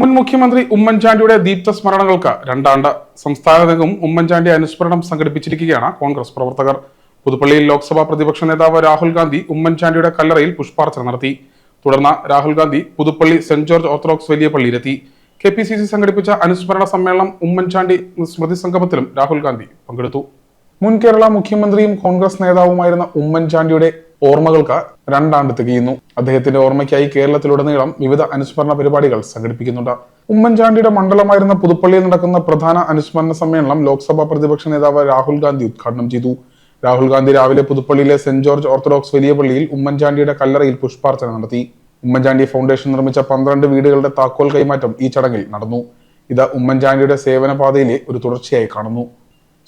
മുൻ മുഖ്യമന്ത്രി ഉമ്മൻചാണ്ടിയുടെ ദീപ്ത സ്മരണകൾക്ക് രണ്ടാണ്ട് സംസ്ഥാനത്തെങ്ങും ഉമ്മൻചാണ്ടി അനുസ്മരണം സംഘടിപ്പിച്ചിരിക്കുകയാണ് കോൺഗ്രസ് പ്രവർത്തകർ. പുതുപ്പള്ളിയിൽ ലോക്സഭാ പ്രതിപക്ഷ നേതാവ് രാഹുൽ ഗാന്ധി ഉമ്മൻചാണ്ടിയുടെ കല്ലറയിൽ പുഷ്പാർച്ചന നടത്തി. തുടർന്ന് Rahul Gandhi Puthuppally saint George orthodox വലിയ പള്ളിയിലെത്തി കെ പി സി സി സംഘടിപ്പിച്ച അനുസ്മരണ സമ്മേളനം ഉമ്മൻചാണ്ടി സ്മൃതി സംഗമത്തിലും രാഹുൽ ഗാന്ധി പങ്കെടുത്തു. മുൻ കേരള മുഖ്യമന്ത്രിയും കോൺഗ്രസ് നേതാവുമായിരുന്ന ഉമ്മൻചാണ്ടിയുടെ ഓർമ്മകൾക്ക് രണ്ടാണ്ട് തികയുന്നു. അദ്ദേഹത്തിന്റെ ഓർമ്മയ്ക്കായി കേരളത്തിലുടനീളം വിവിധ അനുസ്മരണ പരിപാടികൾ സംഘടിപ്പിക്കുന്നുണ്ട്. ഉമ്മൻചാണ്ടിയുടെ മണ്ഡലമായിരുന്ന പുതുപ്പള്ളിയിൽ നടക്കുന്ന പ്രധാന അനുസ്മരണ സമ്മേളനം ലോക്സഭാ പ്രതിപക്ഷ നേതാവ് രാഹുൽ ഗാന്ധി ഉദ്ഘാടനം ചെയ്തു. രാഹുൽ ഗാന്ധി രാവിലെ പുതുപ്പള്ളിയിലെ സെന്റ് ജോർജ് ഓർത്തഡോക്സ് വലിയ പള്ളിയിൽ ഉമ്മൻചാണ്ടിയുടെ കല്ലറയിൽ പുഷ്പാർച്ചന നടത്തി. ഉമ്മൻചാണ്ടി ഫൗണ്ടേഷൻ നിർമ്മിച്ച പന്ത്രണ്ട് വീടുകളുടെ താക്കോൽ കൈമാറ്റം ഈ ചടങ്ങിൽ നടന്നു. ഇത് ഉമ്മൻചാണ്ടിയുടെ സേവന പാതയിലെ ഒരു തുടർച്ചയായി കാണുന്നു.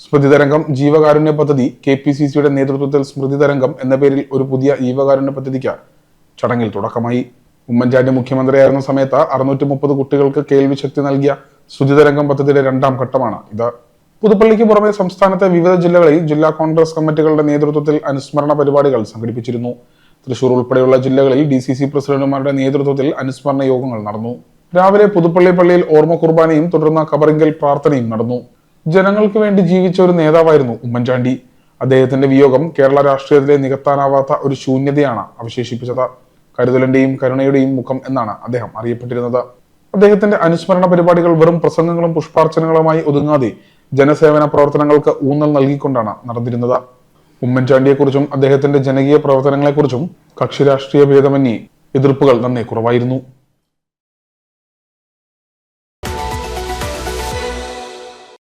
സ്മൃതി തരംഗം ജീവകാരുണ്യ പദ്ധതി കെ പി സി സിയുടെ നേതൃത്വത്തിൽ സ്മൃതി തരംഗം എന്ന പേരിൽ ഒരു പുതിയ ജീവകാരുണ്യ പദ്ധതിക്ക് ചടങ്ങിൽ തുടക്കമായി. ഉമ്മൻചാണ്ടി മുഖ്യമന്ത്രിയായിരുന്ന സമയത്ത് അറുന്നൂറ്റി മുപ്പത് കുട്ടികൾക്ക് കേൾവി ശക്തി നൽകിയ സ്മൃതി തരംഗം പദ്ധതിയുടെ രണ്ടാം ഘട്ടമാണ് ഇത്. പുതുപ്പള്ളിക്ക് പുറമെ സംസ്ഥാനത്തെ വിവിധ ജില്ലകളിൽ ജില്ലാ കോൺഗ്രസ് കമ്മിറ്റികളുടെ നേതൃത്വത്തിൽ അനുസ്മരണ പരിപാടികൾ സംഘടിപ്പിച്ചിരുന്നു. തൃശൂർ ഉൾപ്പെടെയുള്ള ജില്ലകളിൽ ഡി സി സി പ്രസിഡന്റുമാരുടെ നേതൃത്വത്തിൽ അനുസ്മരണ യോഗങ്ങൾ നടന്നു. രാവിലെ പുതുപ്പള്ളി പള്ളിയിൽ ഓർമ്മ കുർബാനയും തുടർന്ന് കബറിങ്കൽ പ്രാർത്ഥനയും നടന്നു. ജനങ്ങൾക്ക് വേണ്ടി ജീവിച്ച ഒരു നേതാവായിരുന്നു ഉമ്മൻചാണ്ടി. അദ്ദേഹത്തിന്റെ വിയോഗം കേരള രാഷ്ട്രീയത്തിലെ നികത്താനാവാത്ത ഒരു ശൂന്യതയാണ് അവശേഷിപ്പിച്ചത്. കരുതലിന്റെയും കരുണയുടെയും മുഖം എന്നാണ് അദ്ദേഹം അറിയപ്പെട്ടിരുന്നത്. അദ്ദേഹത്തിന്റെ അനുസ്മരണ പരിപാടികൾ വെറും പ്രസംഗങ്ങളും പുഷ്പാർച്ചനകളുമായി ഒതുങ്ങാതെ ജനസേവന പ്രവർത്തനങ്ങൾക്ക് ഊന്നൽ നൽകിക്കൊണ്ടാണ് നടന്നിരുന്നത്. ഉമ്മൻചാണ്ടിയെക്കുറിച്ചും അദ്ദേഹത്തിന്റെ ജനകീയ പ്രവർത്തനങ്ങളെക്കുറിച്ചും കക്ഷി രാഷ്ട്രീയ ഭേദമന്യേ എതിർപ്പുകൾ നന്നേ കുറവായിരുന്നു.